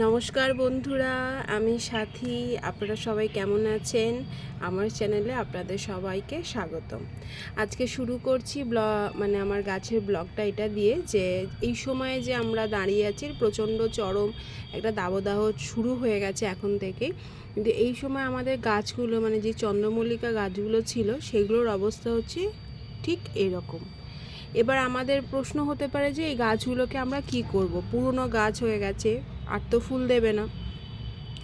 নমস্কার বন্ধুরা, আমি সাথী। আপনারা সবাই কেমন আছেন? আমার চ্যানেলে আপনাদের সবাইকে স্বাগতম। আজকে শুরু করছি ব্ল মানে আমার গাছের ব্লগটা এটা দিয়ে যে, এই সময়ে যে আমরা দাঁড়িয়ে আছি, প্রচণ্ড চরম একটা দাবদাহ শুরু হয়ে গেছে এখন থেকে। কিন্তু এই সময় আমাদের গাছগুলো মানে যে চন্দ্রমল্লিকা গাছগুলো ছিল, সেগুলোর অবস্থা হচ্ছে ঠিক এরকম। এবার আমাদের প্রশ্ন হতে পারে যে, এই গাছগুলোকে আমরা কি করব? পুরনো গাছ হয়ে গেছে আর তো ফুল দেবে না।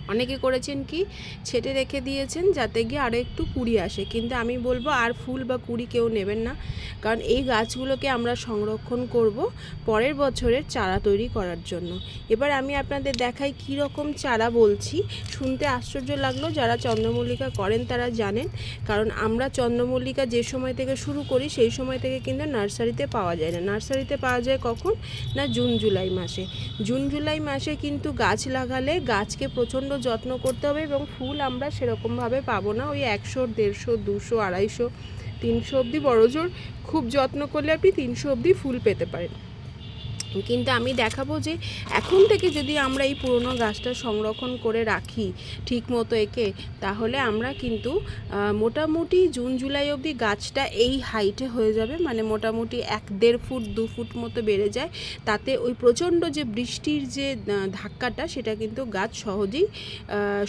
অনেকে করেছেন কি, ছেটে রেখে দিয়েছেন যাতে গিয়ে আরও একটু কুড়ি আসে। কিন্তু আমি বলব আর ফুল বা কুড়ি কেউ নেবেন না। কারণ এই গাছগুলোকে আমরা সংরক্ষণ করব পরের বছরের চারা তৈরি করার জন্য। এবার আমি আপনাদের দেখাই কী রকম চারা বলছি। শুনতে আশ্চর্য লাগল, যারা চন্দ্রমল্লিকা করেন তারা জানেন। কারণ আমরা চন্দ্রমল্লিকা যে সময় থেকে শুরু করি, সেই সময় থেকে কিন্তু নার্সারিতে পাওয়া যায় না। নার্সারিতে পাওয়া যায় কখন? না জুন, জুলাই মাসে। জুন, জুলাই মাসে কিন্তু গাছ লাগালে গাছকে প্রচণ্ড যত্ন করতে হবে এবং ফুল আমরা সেরকমভাবে পাবো না। ওই একশো, দেড়শো, দুশো, আড়াইশো, তিনশো অবধি বড় বড়জোর খুব যত্ন করলে আপনি তিনশো অবধি ফুল পেতে পারেন। কিন্তু আমি দেখাবো যে এখন থেকে যদি আমরা এই পুরনো গাছটা সংরক্ষণ করে রাখি ঠিক মতো একে, তাহলে আমরা কিন্তু মোটামুটি জুন, জুলাই অবধি গাছটা এই হাইটে হয়ে যাবে। মানে মোটামুটি এক দেড় ফুট, দু ফুট মতো বেড়ে যায়। তাতে ওই প্রচণ্ড যে বৃষ্টির যে ধাক্কাটা, সেটা কিন্তু গাছ সহজেই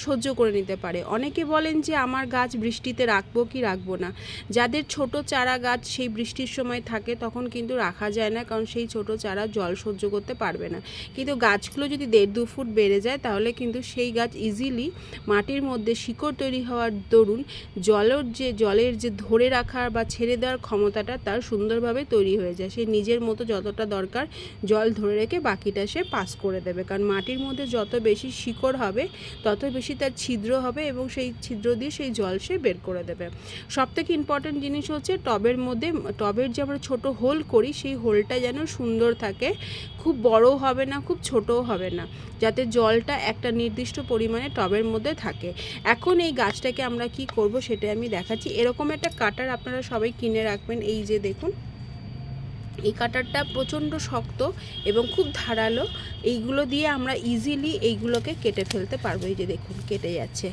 সহ্য করে নিতে পারে। অনেকে বলেন যে আমার গাছ বৃষ্টিতে রাখব কি রাখব না। যাদের ছোট চারা গাছ সেই বৃষ্টির সময় থাকে, তখন কিন্তু রাখা যায় না। কারণ সেই ছোট চারা জল সহ্য করতে পারবে না। কিন্তু গাছগুলো যদি দেড় দু ফুট বেড়ে যায়, তাহলে কিন্তু সেই গাছ ইজিলি মাটির মধ্যে শিকড় তৈরি হওয়ার দরুন জলের যে জলের যে ধরে রাখার বা ছেড়ে দেওয়ার ক্ষমতাটা তার সুন্দরভাবে তৈরি হয়ে যায়। সে নিজের মতো যতটা দরকার জল ধরে রেখে বাকিটা সে পাস করে দেবে। কারণ মাটির মধ্যে যত বেশি শিকড় হবে, তত বেশি তার ছিদ্র হবে এবং সেই ছিদ্র দিয়ে সেই জল সে বের করে দেবে। সবথেকে ইম্পর্ট্যান্ট জিনিস হচ্ছে টবের মধ্যে, টবের যে আমরা ছোট হোল করি, সেই হোলটা যেন সুন্দর থাকে খুব বড়ও হবে না, খুব ছোটও হবে না, যাতে জলটা একটা নির্দিষ্ট পরিমাণে টবের মধ্যে থাকে। এখন এই গাছটাকে আমরা কি করব সেটা আমি দেখাচ্ছি। এরকম একটা কাটার আপনারা সবাই কিনে রাখবেন, এই যে দেখুন। এই কাটারটা প্রচণ্ড শক্ত এবং খুব ধারালো। এইগুলো দিয়ে আমরা ইজিলি এইগুলোকে কেটে ফেলতে পারব। এই যে দেখুন, কেটে যাচ্ছে।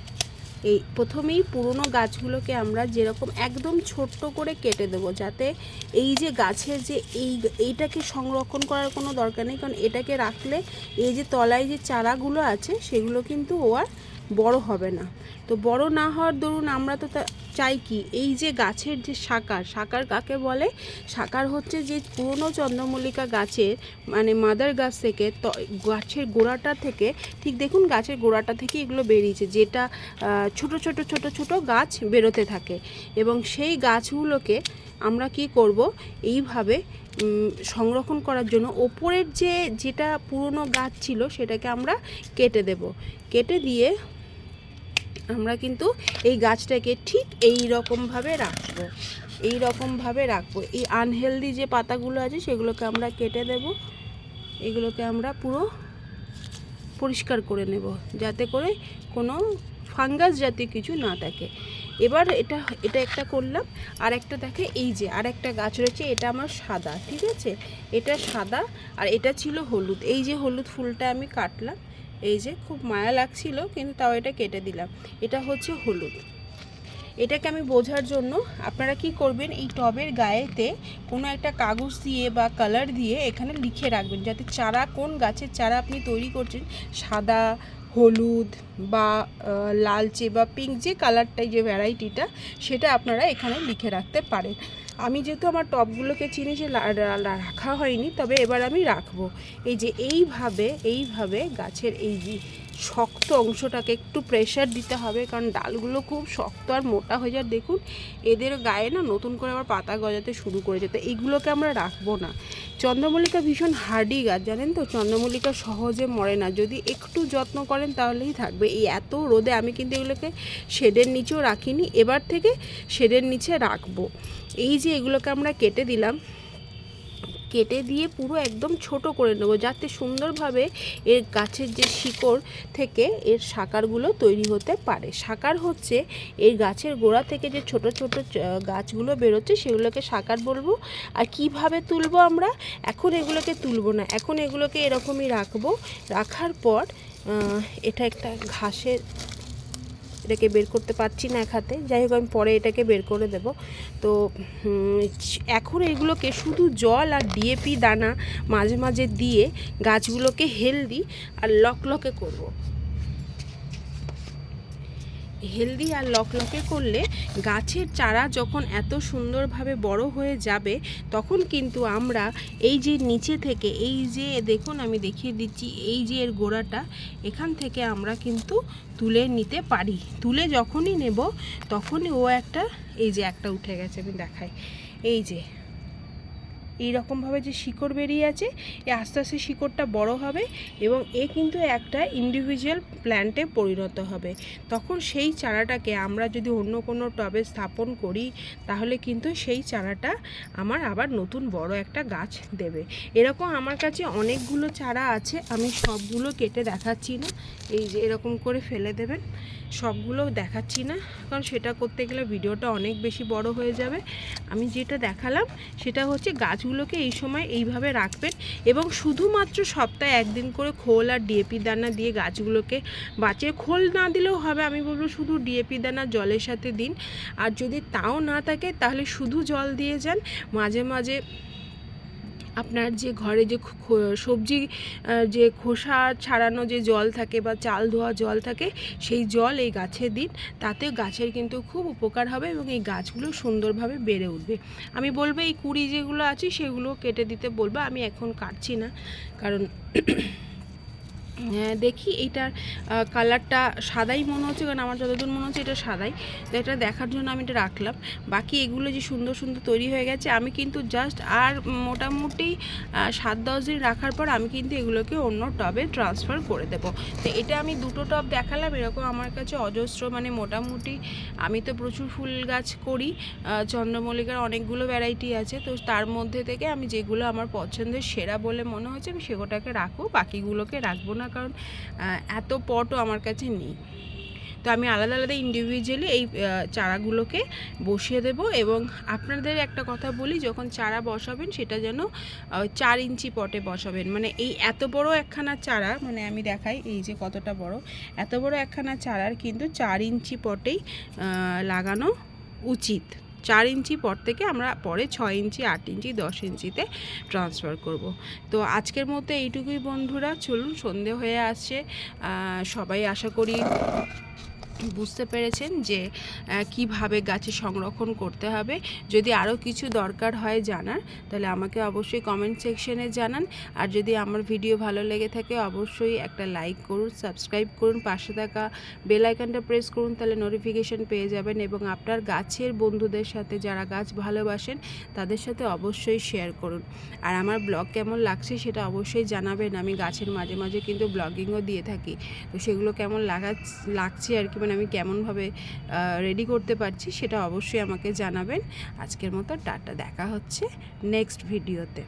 এই প্রথমেই পুরনো গাছগুলোকে আমরা যেরকম একদম ছোট্ট করে কেটে দেবো, যাতে এই যে গাছের যে এই, এইটাকে সংরক্ষণ করার কোনো দরকার নেই, কারণ এটাকে রাখলে এই যে তলায় যে চারাগুলো আছে, সেগুলো কিন্তু ও আর বড় হবে না। তো বড় না হওয়ার দরুন আমরা তো তা- চাই কি? এই যে গাছের যে শাকার শাকার কাকে বলে? শাকার হচ্ছে যে পুরনো চন্দ্রমল্লিকা গাছের মানে মাদার গাছ থেকে গাছের গোড়াটা থেকে, ঠিক দেখুন গাছের গোড়াটা থেকে এগুলো বেরিয়েছে, যেটা ছোট ছোট ছোট ছোট গাছ বেরোতে থাকে। এবং সেই গাছগুলোকে আমরা কি করব? এইভাবে সংরক্ষণ করার জন্য ওপরের যে, যেটা পুরনো গাছ ছিল, সেটাকে আমরা কেটে দেব। কেটে দিয়ে আমরা কিন্তু এই গাছটাকে ঠিক এই রকমভাবে রাখব, এই রকমভাবে রাখব। এই আনহেলদি যে পাতাগুলো আছে সেগুলোকে আমরা কেটে দেব, এগুলোকে আমরা পুরো পরিষ্কার করে নেব, যাতে করে কোনো ফাঙ্গাস জাতীয় কিছু না থাকে। এবার এটা এটা একটা করলাম আর একটা দেখে এই যে আর একটা গাছ রয়েছে, এটা আমার সাদা, ঠিক আছে? এটা সাদা আর এটা ছিল হলুদ। এই যে হলুদ ফুলটা আমি কাটলাম এই যে খুব মায়া লাগছিল, কিন্তু তাও এটা কেটে দিলাম। এটা হচ্ছে হলুদ। এটাকে আমি বোঝার জন্য আপনারা কি করবেন, এই টবের গায়েতে কোনো একটা কাগজ দিয়ে বা কালার দিয়ে এখানে লিখে রাখবেন, যাতে চারা কোন গাছের চারা আপনি তৈরি করছেন, সাদা, হলুদ বা লালচে বা পিঙ্ক যে কালারটাই যে ভ্যারাইটিটা সেটা আপনারা এখানে লিখে রাখতে পারেন। আমি যেহেতু আমার টপগুলোকে চিনি যে রাখা হয়নি, তবে এবার আমি রাখব। এই যে এইভাবে এইভাবে গাছের এই শক্ত অংশটাকে একটু প্রেশার দিতে হবে, কারণ ডালগুলো খুব শক্ত আর মোটা হয়ে যায়। দেখুন, এদের গায়ে না নতুন করে আবার পাতা গজাতে শুরু করেছে। তো এইগুলোকে আমরা রাখব না। চন্দ্রমল্লিকা ভীষণ হার্ডি গাছ, জানেন তো? চন্দ্রমল্লিকা সহজে মরে না। যদি একটু যত্ন করেন, তাহলেই থাকবে। এই এত রোদে আমি কিন্তু এগুলোকে শেডের নিচেও রাখিনি। এবার থেকে শেডের নিচে রাখব। এই যে এগুলোকে আমরা কেটে দিলাম কেটে দিয়ে পুরো একদম ছোট করে নেব, যাতে সুন্দরভাবে এর গাছের যে শিকড় থেকে এর শাকারগুলো তৈরি হতে পারে। শাকার হচ্ছে এই গাছের গোড়া থেকে যে ছোট ছোট গাছগুলো বেরোচ্ছে, সেগুলোকে শাকার বলব। আর কীভাবে তুলবো আমরা? এখন এগুলোকে তুলবো না, এখন এগুলোকে এরকমই রাখব। রাখার পর এটা একটা ঘাসের এটাকে বের করতে পারছি না এক হাতে যাই হোক, আমি পরে এটাকে বের করে দেব তো এখন এগুলোকে শুধু জল আর ডিএপি দানা মাঝে মাঝে দিয়ে গাছগুলোকে হেলদি আর লক লকে করব। হেলদি আর লকলকে করলে গাছের চারা যখন এত সুন্দরভাবে বড় হয়ে যাবে, তখন কিন্তু আমরা এই যে নিচে থেকে, এই যে দেখুন আমি দেখিয়ে দিচ্ছি, এই যে এর গোড়াটা, এখান থেকে আমরা কিন্তু তুলে নিতে পারি। তুলে যখনই নেব, তখনই ও একটা, এই যে একটা উঠে গেছে, আমি দেখাই। এই যে এই রকমভাবে যে শিকড় বেরিয়ে আছে, এ আস্তে আস্তে শিকড়টা বড় হবে এবং এ কিন্তু একটা ইন্ডিভিজুয়াল প্ল্যান্টে পরিণত হবে। তখন সেই চারাটাকে আমরা যদি অন্য কোনো টবে স্থাপন করি, তাহলে কিন্তু সেই চারাটা আমার আবার নতুন বড় একটা গাছ দেবে। এরকম আমার কাছে অনেকগুলো চারা আছে, আমি সবগুলো কেটে দেখাচ্ছি না। এই যে এরকম করে ফেলে দেবেন, সবগুলো দেখাচ্ছি না, কারণ সেটা করতে গেলে ভিডিওটা অনেক বেশি বড় হয়ে যাবে। আমি যেটা দেখালাম, সেটা হচ্ছে গাছগুলোকে এই সময় এইভাবে রাখবেন এবং শুধুমাত্র সপ্তাহে একদিন করে খোল আর ডিএপি দানা দিয়ে গাছগুলোকে বাঁচিয়ে, খোল না দিলেও হবে, আমি বলব শুধু ডিএপি দানা জলের সাথে দিন। আর যদি তাও না থাকে, তাহলে শুধু জল দিয়ে যান, মাঝে মাঝে আপনার যে ঘরে যে সবজি যে খোসা ছাড়ানো যে জল থাকে বা চাল ধোয়া জল থাকে, সেই জল এই গাছে দিন, তাতে গাছের কিন্তু খুব উপকার হবে এবং এই গাছগুলো সুন্দরভাবে বেড়ে উঠবে। আমি বলব এই কুড়ি যেগুলো আছে, সেগুলো কেটে দিতে বলব, আমি এখন কাটছি না, কারণ দেখি এইটার কালারটা সাদাই মনে হচ্ছে, কারণ আমার যতদূর মনে হচ্ছে এটা সাদাই। তো এটা দেখার জন্য আমি এটা রাখলাম। বাকি এগুলো যে সুন্দর সুন্দর তৈরি হয়ে গেছে, আমি কিন্তু জাস্ট আর মোটামুটি সাত দশ দিন রাখার পর আমি কিন্তু এগুলোকে অন্য টবে ট্রান্সফার করে দেবো। তো এটা আমি দুটো টব দেখালাম, এরকম আমার কাছে অজস্র মানে মোটামুটি আমি তো প্রচুর ফুল গাছ করি চন্দ্রমল্লিকার অনেকগুলো ভ্যারাইটি আছে, তো তার মধ্যে থেকে আমি যেগুলো আমার পছন্দের সেরা বলে মনে হচ্ছে আমি সেগুলোটাকে রাখব, বাকিগুলোকে রাখব না কারণ এত পটও আমার কাছে নেই। তো আমি আলাদা আলাদা ইন্ডিভিজুয়ালি এই চারাগুলোকে বসিয়ে দেব এবং আপনাদের একটা কথা বলি, যখন চারা বসাবেন সেটা যেন চার ইঞ্চি পটে বসাবেন। মানে এই এত বড় একখানা চারা মানে আমি দেখাই এই যে কতটা বড়, এত বড় একখানা চারার কিন্তু চার ইঞ্চি পটেই লাগানো উচিত। চার ইঞ্চি পর থেকে আমরা পরে ছয় ইঞ্চি, আট ইঞ্চি, দশ ইঞ্চিতে ট্রান্সফার করব। তো আজকের মতো এইটুকুই বন্ধুরা। চলুন সন্ধে হয়ে আসছে। সবাই আশা করি বুঝতে পেরেছেন যে কীভাবে গাছে সংরক্ষণ করতে হবে। যদি আরও কিছু দরকার হয় জানার, তাহলে আমাকে অবশ্যই কমেন্ট সেকশনে জানান। আর যদি আমার ভিডিও ভালো লেগে থাকে, অবশ্যই একটা লাইক করুন সাবস্ক্রাইব করুন, পাশে থাকা বেল আইকনটা প্রেস করুন, তাহলে নোটিফিকেশন পেয়ে যাবেন। এবং আপনার গাছের বন্ধুদের সাথে যারা গাছ ভালোবাসেন, তাদের সাথে অবশ্যই শেয়ার করুন। আর আমার ব্লগ কেমন লাগছে সেটা অবশ্যই জানাবেন। আমি গাছের মাঝে মাঝে কিন্তু ব্লগিংও দিয়ে থাকি। তো সেগুলো কেমন লাগা, লাগছে আর কি মানে আমি কেমনভাবে রেডি করতে পারছি সেটা অবশ্যই আমাকে জানাবেন। আজকের মতো টাটা, দেখা হচ্ছে নেক্সট ভিডিওতে